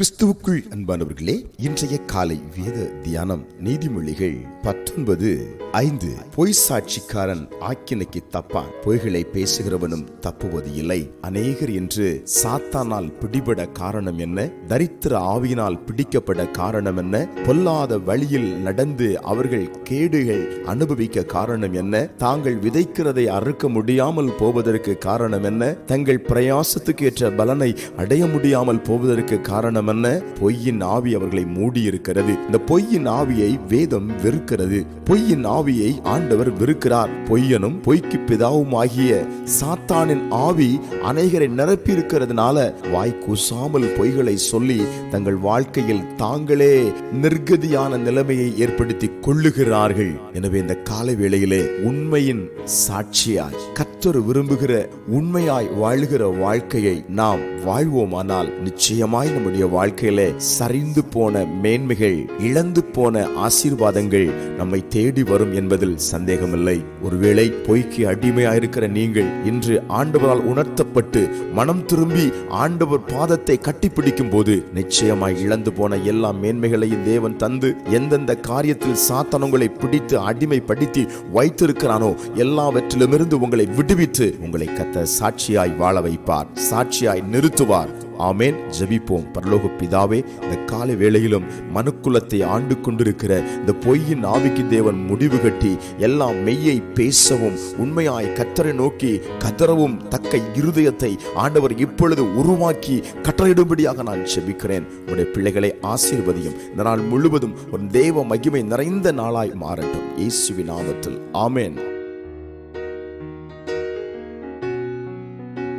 கிறிஸ்துவுக்குள் அன்பானவர்களே இன்றைய காலை வேத தியானம் நீதிமொழிகள் பத்தொன்பது ஐந்து. பொய் சாட்சிக்காரன் ஆக்கினைக்கு தப்பான். பொய்களை பேசுகிறவனும் தப்புவது இல்லை. அநேகர் என்று சாத்தானால் பிடிபட காரணம் என்ன? தரித்திர ஆவியினால் பிடிக்கப்பட காரணம் என்ன? பொல்லாத வழியில் நடந்து அவர்கள் கேடுகள் அனுபவிக்க காரணம் என்ன? தாங்கள் விதைக்கிறதை அறுக்க முடியாமல் போவதற்கு காரணம் என்ன? தங்கள் பிரயாசத்துக்கு ஏற்ற பலனை அடைய முடியாமல் போவதற்கு காரணம் என்ன பொய்யின் ஆவி அவர்களை மூடியிருக்கிறது. இந்த பொய்யின் ஆவியை வேதம் வெறுக்கிறது. பொய்யின் ஆவியை ஆண்டவர் வெறுக்கிறார். பொய்யனும் பொய்க்கு பிதாவும் ஆகிய சாத்தானின் ஆவி அநேகரை நிரப்பி இருக்கிறதுனால வாய் கூசாமல் பொய்களை சொல்லி தங்கள் வாழ்க்கையில் தாங்களே நிர்கதியான நிலைமையை ஏற்படுத்தி கொள்ளுகிறார்கள். எனவே இந்த கால வேளையிலே உண்மையின் சாட்சியாய் கற்றொரு விரும்புகிற உண்மையாய் வாழ்கிற வாழ்க்கையை நாம் வாழ்வோமானால் நிச்சயமாய் நம்முடைய வாழ்க்கையில சரிந்து போன மேன்மைகள் இழந்து போன ஆசீர்வாதங்கள் நம்மை தேடி வரும் என்பதில் சந்தேகமில்லை. ஒருவேளை பொய்க்கு அடிமையாயிருக்கிற நீங்கள் இன்று ஆண்டவரால் உணர்த்தப்பட்டு மனம் திரும்பி ஆண்டவர் பாதத்தை கட்டிப்பிடிக்கும் போது நிச்சயமாய் இழந்து போன எல்லா மேன்மைகளையும் தேவன் தந்து எந்தெந்த காரியத்தில் சாத்தான் உங்களை பிடித்து அடிமைப்படுத்தி வைத்திருக்கிறானோ எல்லாவற்றிலுமிருந்து உங்களை விடுவித்து உங்களை கத்த சாட்சியாய் வாழ வைப்பார். சாட்சியாய் நிறுத்துவார் ஆமேன். ஜெபிப்போம். பரலோக பிதாவே இந்த காலை வேளையிலும் மனுக்குலத்தை ஆண்டு கொண்டிருக்கிற இந்த பொய்யின் ஆவிக்கு தேவன் முடிவு கட்டி எல்லாம் மெய்யை பேசவும் உண்மையாய் கத்தரை நோக்கி கதறவும் தக்க இருதயத்தை ஆண்டவர் இப்பொழுது உருவாக்கி கட்டளையிடும்படியாக நான் ஜெபிக்கிறேன். உடைய பிள்ளைகளை ஆசீர்வதியும். இந்த நாள் முழுவதும் ஒரு தேவ மகிமை நிறைந்த நாளாய் மாறட்டும். இயேசுவின் நாமத்தில். ஆமேன்.